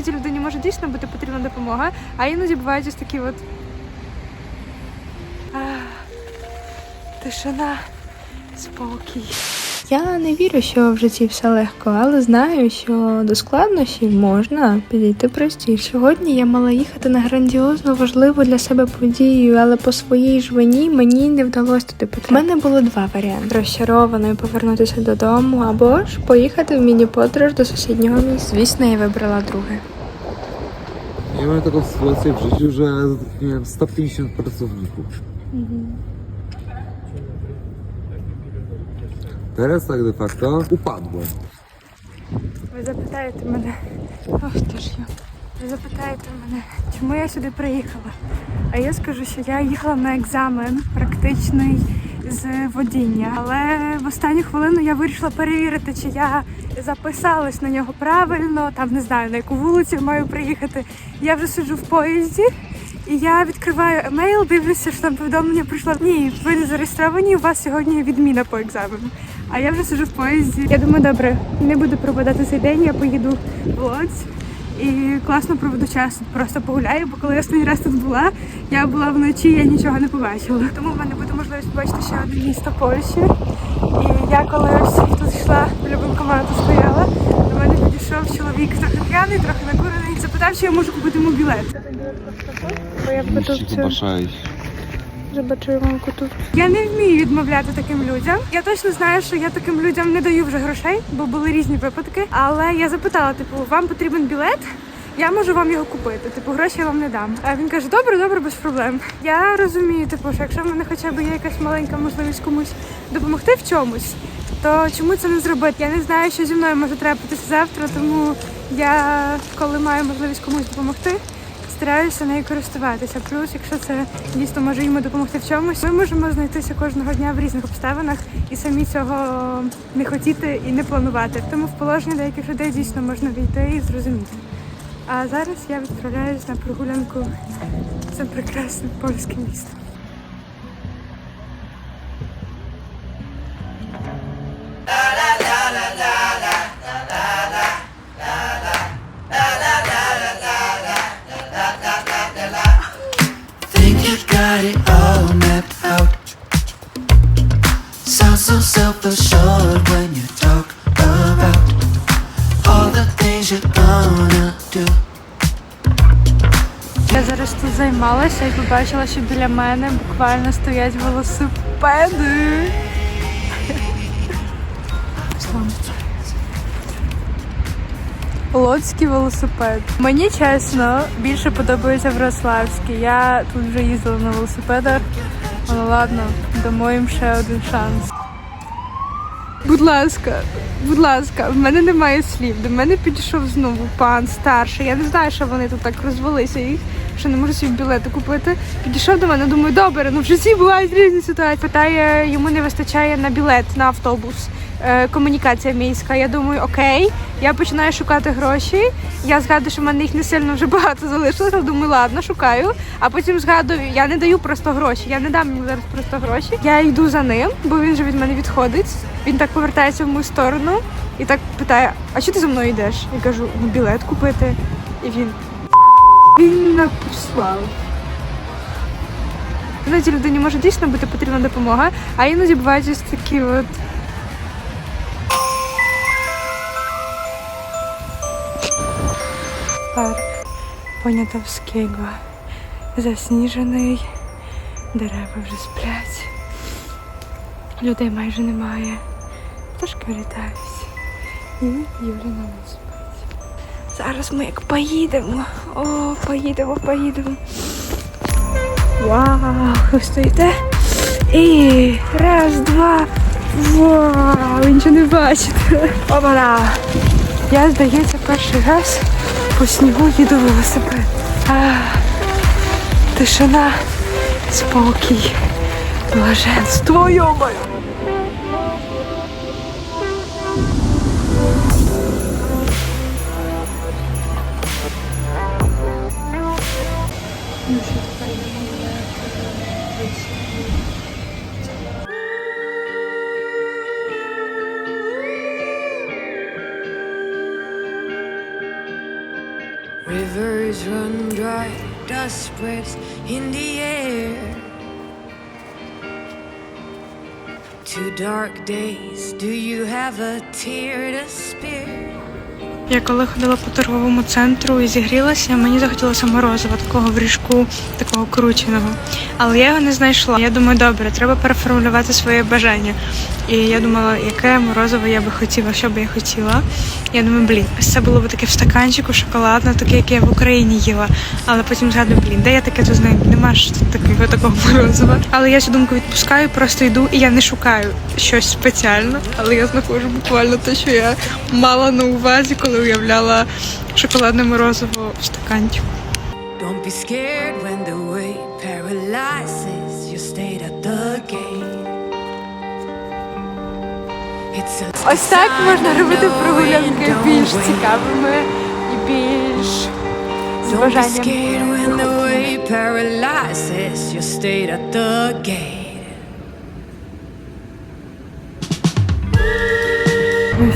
Іноді людині може дійсно бути потрібна допомога, а іноді бувають ось такі от. Ах, Тишина, спокій. Я не вірю, що в житті все легко, але знаю, що до складнощів можна підійти простіше. Сьогодні я мала їхати на грандіозну важливу для себе подію, але по своїй ж вині мені не вдалося туди потрапити. У мене було два варіанти: розчарованою повернутися додому, або ж поїхати в міні-подорож до сусіднього міста. Звісно, я вибрала друге. Ja mam taką sytuację w życiu, że miałem 150 pracowników. Teraz tak de facto upadłem. Ви запитаєте мене, ох, хто ж я? Ви запитаєте мене, чому я сюди приїхала? А я скажу, що я їхала на екзамен практичний з водіння. Але в останню хвилину я вирішила перевірити, чи я записалась на нього правильно, там не знаю на яку вулицю маю приїхати. Я вже сиджу в поїзді. І я відкриваю емейл, дивлюся, що там повідомлення прийшло. Ні, ви не зареєстровані, у вас сьогодні відміна по екзамену. А я вже сиджу в поїзді. Я думаю, добре, не буду пропадати цей день, я поїду в Лодзь і класно проведу час. Просто погуляю, бо коли я останній раз тут була, я була вночі, я нічого не побачила. Тому в мене буде можливість побачити ще одне місто Польщі. І я коли ось йшла біля банкомату стояла, до мене підійшов чоловік трохи п'яний, трохи накурений. Запитав, чи я можу купити йому білет. Бо я буду в цю 6. Забачу мамку тут. Я не вмію відмовляти таким людям. Я точно знаю, що я таким людям не даю вже грошей, бо були різні випадки. Але я запитала: типу, вам потрібен білет? Я можу вам його купити. Типу, гроші я вам не дам. А він каже: добре, добре, без проблем. Я розумію, типу, що якщо в мене хоча б є якась маленька можливість комусь допомогти в чомусь, то чому це не зробити? Я не знаю, що зі мною може трапитися завтра, тому я, коли маю можливість комусь допомогти, стараюся нею користуватися. Плюс, якщо це дійсно може йому допомогти в чомусь, ми можемо знайтися кожного дня в різних обставинах і самі цього не хотіти і не планувати. Тому в положення деяких людей дійсно можна війти і зрозуміти. А зараз я відправляюсь на прогулянку цим прекрасним польським містом. So self-assured when you talk about all the things you're gonna do. Я зараз тут займалася і побачила, що біля мене буквально стоять велосипеди. Лодський велосипед. Мені чесно більше подобається Врославський. Я тут вже їздила на велосипедах. Але ладно, дамо їм ще один шанс. Будь ласка, будь ласка, в мене немає слів. До мене підійшов знову пан старший. Я не знаю, що вони тут так розвелися їх, що не можу собі білети купити. Підійшов до мене, думаю, добре, ну в житті бувають різні ситуації. Питає, йому не вистачає на білет на автобус. е, Комунікація міська. Я думаю, окей. Я починаю шукати гроші. Я згадую, що в мене їх не сильно вже багато залишилося. Думаю, ладно, шукаю. А потім згадую, я не даю просто гроші. Я не дам йому зараз просто гроші. Я йду за ним, бо він вже від мене відходить. Він так повертається в мою сторону і так питає: а що ти за мною йдеш? Я кажу, ну білет купити. І він він написав. Іноді людині може дійсно бути потрібна допомога, а іноді бувають ось такі от. Парк Понятовського. Засніжений, дерева вже сплять. Людей майже немає. Пташки літають. І Юля на нас. Зараз ми як поїдемо. О, поїдемо, поїдемо. Вау, ви стоїте. І раз, два. Вау, ви нічого не бачите. Опана. Я, здається, перший раз по снігу їду велосипед. Тишина, спокій, блаженство. Йомаю. Rivers run dry, dust spreads in the air. Two dark days, do you have a tear to spare? Я коли ходила по торговому центру і зігрілася, мені захотілося морозива, такого в ріжку, такого крученого. Але я його не знайшла. Я думаю, добре, треба переформулювати своє бажання. І я думала, яке морозиво я би хотіла, що би я хотіла. Я думаю, блін, це було б таке в стаканчику, шоколадне, таке, яке я в Україні їла. Але потім згадую, блін, де я таке тут знаю? Нема ж такого такого морозива. Але я цю думку відпускаю, просто йду і я не шукаю щось спеціальне, але я знаходжу буквально те, що я мала на увазі, коли уявляла шоколадне морозиво в стаканчику. Don't be scared when the weight paralyzes. You stayed at the gate. Ось так можна робити прогулянки більш цікавими і більш з Don't be бажанням.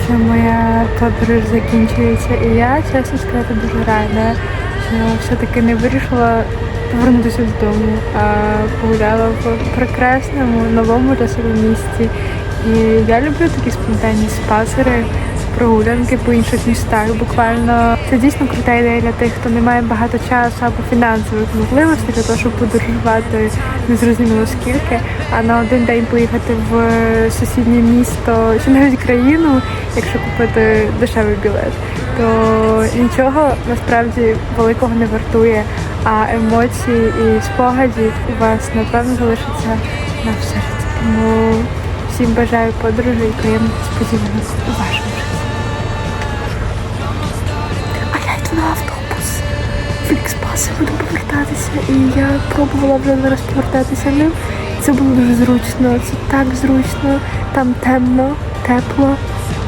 Що моя подорож закінчується, і я, чесно сказати, дуже рада, що все-таки не вирішила повернутися додому, а погуляла в прекрасному новому себе місті. І я люблю такі спонтанні спасери, прогулянки по інших містах. Буквально це дійсно крута ідея для тих, хто не має багато часу або фінансових можливостей для того, щоб подорожувати незрозуміло скільки, а на один день поїхати в сусіднє місто чи навіть країну, якщо купити дешевий білет, то нічого насправді великого не вартує. А емоції і спогадів у вас напевно залишаться на все. Тому всім бажаю подорожей і приємних сподіванок у вашому Флікспаси буду повертатися, і я пробувала вже зараз повертатися ним. Це було дуже зручно. Це так зручно. Там темно, тепло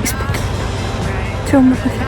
і спокійно. Цього можна